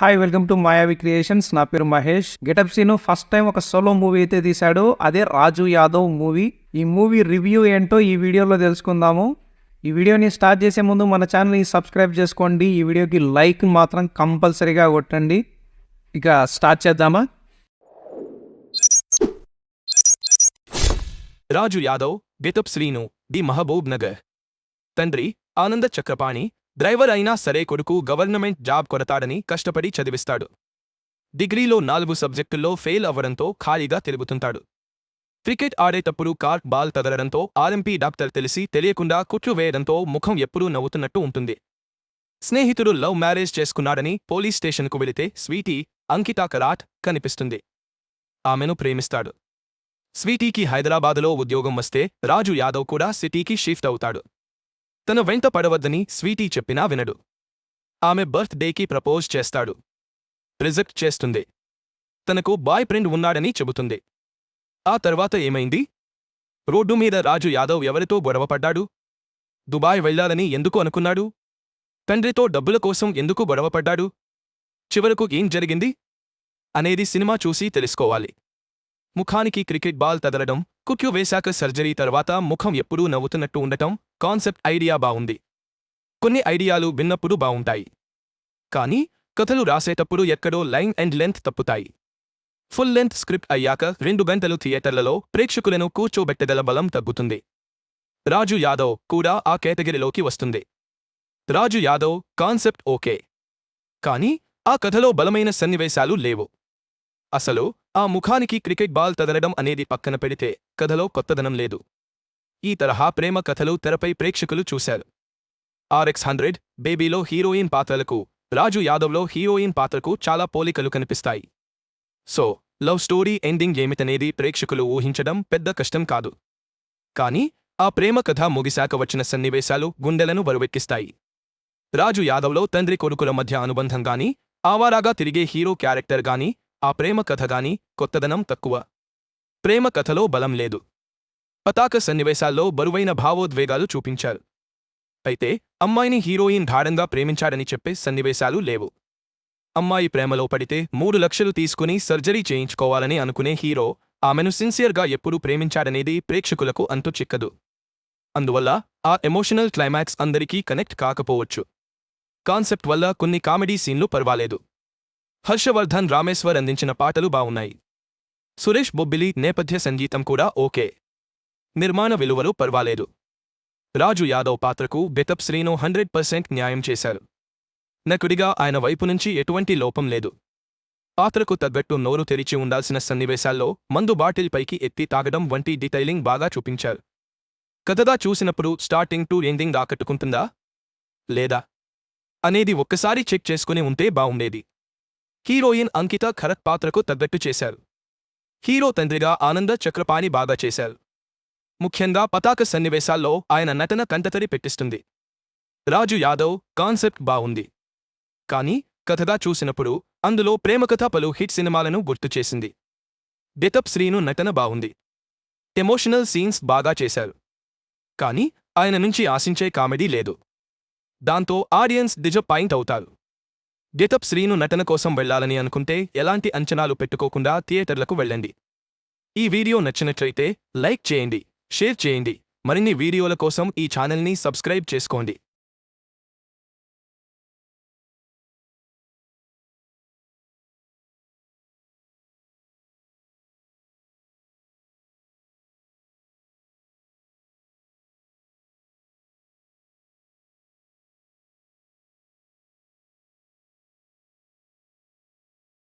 Hi welcome to Mayavi creations నా పేరు Mahesh. Getup Seenu first time ఒక solo movie అయితే తీశాడు. అదే రాజు యాదవ్ మూవీ ఈ మూవీ రివ్యూ ఏంటో ఈ వీడియోలో తెలుసుకుందాము. ఈ వీడియోని స్టార్ట్ చేసే ముందు మన ఛానల్ని సబ్స్క్రైబ్ చేసుకోండి. ఈ వీడియోకి లైక్ మాత్రం కంపల్సరీగా కొట్టండి. ఇక స్టార్ట్ చేద్దామా? Raju Yadav getup Srinu the Mahabub Nagar. తండ్రి ఆనంద చక్రపాణి డ్రైవర్ అయినా సరే కొడుకు గవర్నమెంట్ జాబ్ కొరతాడని కష్టపడి చదివిస్తాడు. డిగ్రీలో నాలుగు సబ్జెక్టుల్లో ఫెయిల్ అవ్వడంతో ఖాళీగా తిరుగుతుంటాడు. క్రికెట్ ఆడేటప్పుడు కార్ బాల్ తగలడంతో ఆర్ఎంపీ డాక్టర్ తెలిసి తెలియకుండా కుట్లు వేయడంతో ముఖం ఎప్పుడూ నవ్వుతున్నట్టు ఉంటుంది. స్నేహితుడు లవ్ మ్యారేజ్ చేసుకున్నాడని పోలీస్ స్టేషన్కు వెళితే స్వీటీ అంకితా కరాట్ కనిపిస్తుంది. ఆమెను ప్రేమిస్తాడు. స్వీటీకి హైదరాబాదులో ఉద్యోగం వస్తే రాజు యాదవ్ కూడా సిటీకి షిఫ్ట్ అవుతాడు. తన వెంట పడవద్దని స్వీటీ చెప్పినా వినడు. ఆమె బర్త్డేకి ప్రపోజ్ చేస్తాడు. రిజెక్ట్ చేస్తుంది. తనకు బాయ్ ఫ్రెండ్ ఉన్నాడని చెబుతుంది. ఆ తర్వాత ఏమైంది? రోడ్డు మీద రాజు యాదవ్ ఎవరితో గొడవపడ్డాడు దుబాయ్ వెళ్ళాలని ఎందుకు అనుకున్నాడు? తండ్రితో డబ్బుల కోసం ఎందుకు గొడవపడ్డాడు చివరకు ఏం జరిగింది? అనేది సినిమా చూసి తెలుసుకోవాలి. ముఖానికి క్రికెట్ బాల్ తదలడం కుక్యు వేశాక సర్జరీ తర్వాత ముఖం ఎప్పుడూ నవ్వుతున్నట్టు ఉండటం కాన్సెప్ట్ ఐడియా బావుంది. కొన్ని ఐడియాలు విన్నప్పుడు బావుంటాయి. కానీ కథలు రాసేటప్పుడు ఎక్కడో లైన్ అండ్ లెంత్ తప్పుతాయి. ఫుల్ లెంత్ స్క్రిప్ట్ అయ్యాక రెండు గంటలు థియేటర్లలో ప్రేక్షకులను కూర్చోబెట్టగల బలం తగ్గుతుంది. రాజు యాదవ్ కూడా ఆ కేటగిరీలోకి వస్తుంది. Raju Yadav concept okay. కానీ ఆ కథలో బలమైన సన్నివేశాలు లేవు. అసలు ఆ ముఖానికి క్రికెట్ బాల్ తదలడం అనేది పక్కన పెడితే కథలో కొత్తదనం లేదు. ఈ తరహా ప్రేమ కథలు తెరపై ప్రేక్షకులు చూశారు. ఆర్ఎక్స్ హండ్రెడ్ బేబీలో హీరోయిన్ పాత్రలకు రాజు యాదవ్లో హీరోయిన్ పాత్రకు చాలా పోలికలు కనిపిస్తాయి. సో లవ్ స్టోరీ ఎండింగ్ ఏమిటనేది ప్రేక్షకులు ఊహించడం పెద్ద కష్టం కాదు. కానీ ఆ ప్రేమ కథ ముగిశాక వచ్చిన సన్నివేశాలు గుండెలను బరువెక్కిస్తాయి. రాజు యాదవ్లో తండ్రి కొడుకుల మధ్య అనుబంధం గాని ఆవారాగా తిరిగే హీరో క్యారెక్టర్ గాని ఆ ప్రేమ కథ గాని కొత్తదనం తక్కువ. ప్రేమ కథలో బలం లేదు. పతాక సన్నివేశాల్లో బరువైన భావోద్వేగాలు చూపించారు. అయితే అమ్మాయిని హీరోయిన్ ధాడంగా ప్రేమించాడని చెప్పే సన్నివేశాలు లేవు. అమ్మాయి ప్రేమలో పడితే మూడు లక్షలు తీసుకుని సర్జరీ చేయించుకోవాలని అనుకునే హీరో ఆమెను సిన్సియర్గా ఎప్పుడూ ప్రేమించాడనేది ప్రేక్షకులకు అంతు చిక్కదు. అందువల్ల ఆ ఎమోషనల్ క్లైమాక్స్ అందరికీ కనెక్ట్ కాకపోవచ్చు. కాన్సెప్ట్ వల్ల కొన్ని కామెడీ సీన్లు పర్వాలేదు. హర్షవర్ధన్ రామేశ్వర్ అందించిన పాటలు బావున్నాయి. సురేష్ బొబ్బిలి నేపథ్య సంగీతం కూడా ఓకే. నిర్మాణ విలువలు పర్వాలేదు. రాజు యాదవ్ పాత్రకు బెతప్ శ్రీను హండ్రెడ్ పర్సెంట్ న్యాయం చేశారు. నకుడిగా ఆయన వైపు నుంచి ఎటువంటి లోపం లేదు. పాత్రకు తగ్గట్టు నోరు తెరిచి ఉండాల్సిన సన్నివేశాల్లో మందు బాటిల్ పైకి ఎత్తి తాగడం వంటి డీటైలింగ్ బాగా చూపించారు. కథగా చూసినప్పుడు స్టార్టింగ్ టు ఎండింగ్ ఆకట్టుకుంటుందా? లేదా? అనేది ఒక్కసారి చెక్ చేసుకుని ఉంటే బావుండేది. హీరోయిన్ అంకిత ఖరత్ పాత్రకు తగ్గట్టు చేశారు. హీరో తండ్రిగా ఆనంద చక్రపాణి బాగా చేశారు. ముఖ్యంగా పతాక సన్నివేశాల్లో ఆయన నటన కంటతరి పెట్టిస్తుంది. రాజు యాదవ్ కాన్సెప్ట్ బావుంది. కానీ కథగా చూసినప్పుడు అందులో ప్రేమకథ పలు హిట్ సినిమాలను గుర్తుచేసింది డెతప్ శ్రీను నటన బావుంది. ఎమోషనల్ సీన్స్ బాగా చేశారు. కానీ ఆయన నుంచి ఆశించే కామెడీ లేదు. దాంతో ఆడియన్స్ డిజపాయింట్ అవుతారు. గెటప్ శ్రీను నటన కోసం వెళ్ళాలని అనుకుంటే ఎలాంటి అంచనాలు పెట్టుకోకుండా థియేటర్లకు వెళ్ళండి. ఈ వీడియో నచ్చినట్లయితే లైక్ చేయండి షేర్ చేయండి. మరిన్ని వీడియోల కోసం ఈ ఛానల్ని సబ్స్క్రైబ్ చేసుకోండి.